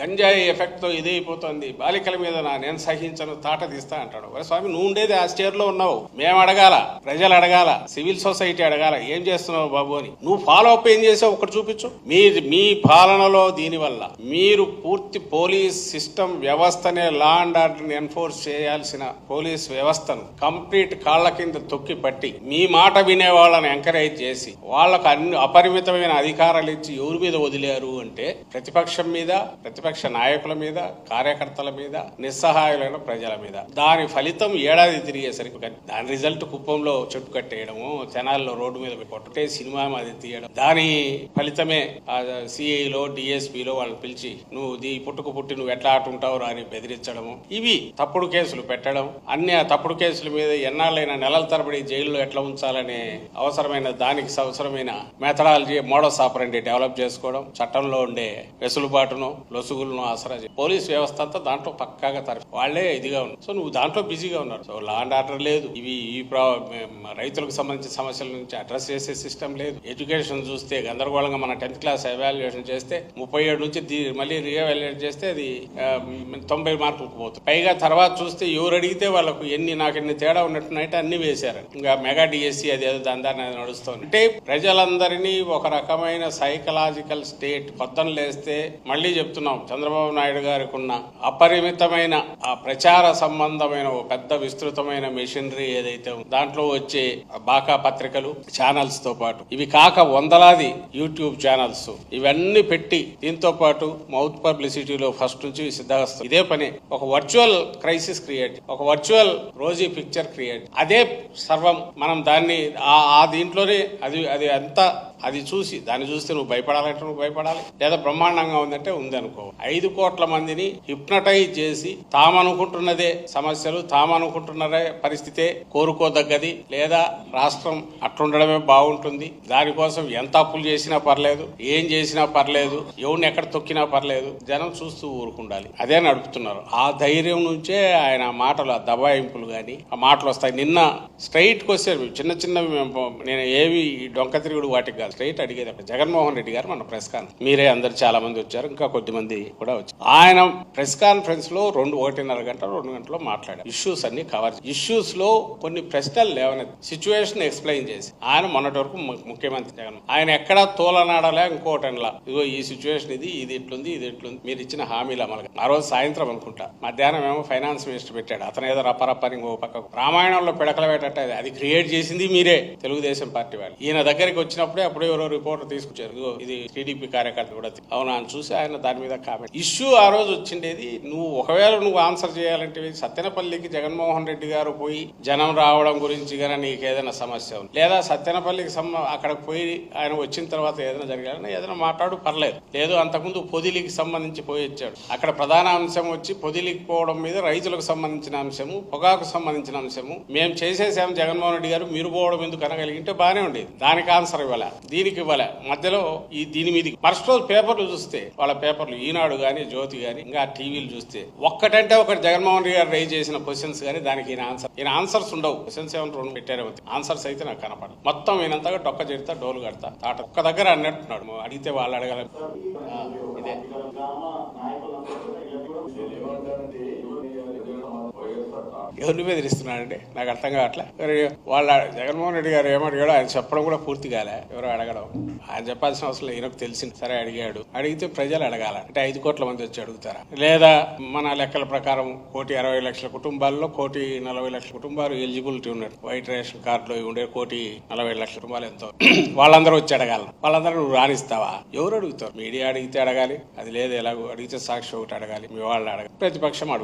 గంజాయి ఎఫెక్ట్తో ఇది బాలికల మీద నా నేను సహించను తాట తీస్తా అంటాడు. ఒరే స్వామి నువ్వు ఉండేది ఆ స్టేర్లో ఉన్నావు. మేము అడగాల ప్రజలు అడగాల సివిల్ సొసైటీ అడగాల ఏం చేస్తున్నావు బాబు అని. నువ్వు ఫాలో అప్ ఏం చేసావు ఒకటి చూపించు. మీ మీ పాలనలో దీనివల్ల మీరు పూర్తి పోలీస్ సిస్టమ్ వ్యవస్థనే లా అండ్ ఆర్డర్ని ఎన్ఫోర్స్ చేయాల్సిన పోలీస్ వ్యవస్థను కంప్లీట్ కాళ్ళ కింద తొక్కి పట్టి మీ మాట వినే వాళ్ళని ఎంకరేజ్ చేసి వాళ్ళకు అన్ని అపరిమితమైన అధికారాలు ఇచ్చి ఎవరి మీద వదిలేరు అంటే ప్రతిపక్షం మీద ప్రతిపక్ష నాయకుల మీద కార్యకర్తల మీద నిస్సహాయులైన ప్రజల మీద. దాని ఫలితం ఏడాది తిరిగేసరికి దాని రిజల్ట్ కుప్పంలో చెట్టు కట్టేయడము తెనాల్లో రోడ్డు మీద కొట్టుటే సినిమా అది తీయడం. దాని ఫలితమే సిఐలో డిఎస్పీలో వాళ్ళని పిలిచి నువ్వు దీ పుట్టుకు పుట్టి నువ్వు ఎట్లా ఆటుంటావు అని బెదిరించడము. ఇవి తప్పుడు కేసులు పెట్టడం. అన్ని తప్పుడు కేసుల మీద ఎన్నాళ్ళైన నెలల తరబడి జైల్లో ఎట్లా ఉంచాలనే అవసరమైన దానికి అవసరమైన మెథడాలజీ మోడస్ ఆపరండి డెవలప్ చేసుకోవడం చట్టంలో ఉండే వెసులుబాటును లొసుగు లొసుగులను ఆసరా పోలీస్ వ్యవస్థ అంతా దాంట్లో పక్కాగా తరఫు వాళ్ళే ఇదిగా ఉన్నారు. సో నువ్వు దాంట్లో బిజీగా ఉన్నారు. సో లా అండ్ ఆర్డర్ లేదు. ఇవి ఈ రైతులకు సంబంధించిన సమస్యల నుంచి అడ్రస్ చేసే సిస్టమ్ లేదు. ఎడ్యుకేషన్ చూస్తే గందరగోళంగా మన టెన్త్ క్లాస్ ఎవాల్యుయేషన్ చేస్తే ముప్పై ఏడు నుంచి మళ్ళీ రీఎవాల్యుయేట్ చేస్తే అది తొంభై మార్కులకు పోతుంది. పైగా తర్వాత చూస్తే ఎవరు అడిగితే వాళ్ళకు ఎన్ని నాకు ఎన్ని తేడా ఉన్నట్టునైతే అన్ని వేశారు. ఇంకా మెగా డిఎస్సి అది ఏదో దాని నడుస్తుంది. అంటే ప్రజలందరినీ ఒక రకమైన సైకలాజికల్ స్టేట్ పొద్దున లేస్తే మళ్ళీ చెప్తున్నాం. చంద్రబాబు నాయుడు గారికి ఉన్న అపరిమితమైన ఆ ప్రచార సంబంధమైన ఒక పెద్ద విస్తృతమైన మెషినరీ ఏదైతే దాంట్లో వచ్చే బాకా పత్రికలు ఛానల్స్తో పాటు. ఇవి కాక వందలాది యూట్యూబ్ ఛానల్స్ ఇవన్నీ పెట్టి దీంతో పాటు మౌత్ పబ్లిసిటీలో ఫస్ట్ నుంచి సిద్ధాస్తం ఇదే పని. ఒక వర్చువల్ క్రైసిస్ క్రియేట్. ఒక వర్చువల్ రోజీ పిక్చర్ క్రియేట్. అదే సర్వం. మనం దాన్ని ఆ దీంట్లోనే అది అది ఎంత అది చూసి దాన్ని చూస్తే నువ్వు భయపడాలంటే నువ్వు భయపడాలి. లేదా బ్రహ్మాండంగా ఉందంటే ఉంది అనుకో ఐదు కోట్ల మందిని హిప్నటైజ్ చేసి తామనుకుంటున్నదే సమస్యలు తామనుకుంటున్నదే పరిస్థితే కోరుకోదగ్గది. లేదా రాష్ట్రం అట్లుండడమే బాగుంటుంది. దానికోసం ఎంత అప్పులు చేసినా పర్లేదు ఏం చేసినా పర్లేదు ఎవరిని ఎక్కడ తొక్కినా పర్లేదు జనం చూస్తూ ఊరుకుండాలి. అదే నడుపుతున్నారు. ఆ ధైర్యం నుంచే ఆయన మాటలు ఆ దబాయింపులు కానీ ఆ మాటలు వస్తాయి. నిన్న స్ట్రైట్కి క్వశ్చన్ చిన్న చిన్నవి మేము నేను ఏవి ఈ డొంక తిరుగుడు వాటికి కాదు. స్ట్రైట్ అడిగేది అక్కడ జగన్మోహన్ రెడ్డి గారు మన ప్రెస్ కాన్ఫరెన్స్ మీరే అందరు చాలా మంది వచ్చారు ఇంకా కొద్ది మంది కూడా వచ్చారు. ఆయన ప్రెస్ కాన్ఫరెన్స్లో రెండు ఒకటిన్నర గంట రెండు గంటలో మాట్లాడారు. ఇష్యూస్ అన్ని కవర్ ఇష్యూస్లో కొన్ని ప్రశ్నలు లేవనెత్తి సిచ్యువేషన్ ఎక్స్ప్లెయిన్ చేసి ఆయన మొన్నటి వరకు ముఖ్యమంత్రి జగన్. ఆయన ఎక్కడా తోలనాడలే ఇంకోటనలా. ఇదిగో ఈ సిచ్యువేషన్ ఇది ఇది ఇట్లుంది ఇది ఇట్లుంది మీరు ఇచ్చిన హామీలు అమలు ఆ రోజు సాయంత్రం అనుకుంటా మధ్యాహ్నం ఏమో ఫైనాన్స్ మినిస్టర్ పెట్టాడు. అతను ఏదో రప్పరప్పని ఇంకో పక్కకు. రామాయణంలో పిడకల పెట్టట్టు అది క్రియేట్ చేసింది మీరే తెలుగుదేశం పార్టీ వాళ్ళు. ఈయన దగ్గరికి వచ్చినప్పుడే ఎవరో రిపోర్టర్ తీసుకొచ్చారు. ఇది టీడీపీ కార్యకర్త కూడా అవునా అని చూసి ఆయన దాని మీద కామెంట్ ఇష్యూ ఆ రోజు వచ్చిండేది నువ్వు ఒకవేళ నువ్వు ఆన్సర్ చేయాలంటే సత్యనపల్లికి జగన్మోహన్ రెడ్డి గారు పోయి జనం రావడం గురించి కానీ నీకు ఏదైనా సమస్య ఉంది లేదా సత్యనపల్లికి అక్కడికి పోయి ఆయన వచ్చిన తర్వాత ఏదైనా జరగాలని ఏదైనా మాట్లాడు పర్లేదు. లేదు అంతకుముందు పొదిలికి సంబంధించి పోయి వచ్చాడు. అక్కడ ప్రధాన అంశం వచ్చి పొదిలికి పోవడం మీద రైతులకు సంబంధించిన అంశము పొగాకు సంబంధించిన అంశము మేము చేసేసాము జగన్మోహన్ రెడ్డి గారు మీరు పోవడం ఎందుకు అనగలిగింటే బాగానే ఉండేది. దానికి ఆన్సర్ ఇవ్వాలి. దీనికి ఇవ్వాల. మధ్యలో ఈ దీని మీద మరుసటి రోజు పేపర్లు చూస్తే వాళ్ళ పేపర్లు ఈనాడు గాని జ్యోతి గాని ఇంకా టీవీలు చూస్తే ఒక్కటంటే ఒకటి జగన్మోహన్ రెడ్డి గారు రైజ్ చేసిన క్వశ్చన్స్ కానీ దానికి ఈయన ఆన్సర్ ఈయన ఆన్సర్స్ ఉండవు. క్వశ్చన్స్ ఏమైనా రెండు పెట్టారే ఆన్సర్స్ అయితే నాకు కనపడదు మొత్తం ఈయనంతగా డొక్క చెడితే డోలు కడతా తాట. ఒక్క దగ్గర అన్నట్టున్నాడు. అడిగితే వాళ్ళు అడగాలి. ఇదే. ఎవరిని బెదిరిస్తున్నాడండి నాకు అర్థం కావట్లే. వాళ్ళ జగన్మోహన్ రెడ్డి గారు ఏమడిగాడో ఆయన చెప్పడం కూడా పూర్తి కాలే. ఎవరో అడగడం. ఆయన చెప్పాల్సిన అవసరం లేదు ఈయనకు తెలిసింది. సరే అడిగాడు. అడిగితే ప్రజలు అడగాల. అంటే ఐదు కోట్ల మంది వచ్చి అడుగుతారా? లేదా మన లెక్కల ప్రకారం కోటి అరవై లక్షల కుటుంబాల్లో కోటి నలభై లక్షల కుటుంబాలు ఎలిజిబిలిటీ ఉన్నారు వైట్ రేషన్ కార్డులో ఉండే కోటి నలభై లక్షల కుటుంబాలు ఎంతో. వాళ్ళందరూ వచ్చి అడగాలి. వాళ్ళందరూ నువ్వు రాణిస్తావా? ఎవరు అడుగుతారు? మీడియా అడిగితే అడగాలి. అది లేదు ఎలాగో అడిగితే సాక్షి ఒకటి అడగాలి. మీ వాళ్ళు అడగాలి. ప్రతిపక్షం అడుగుతారు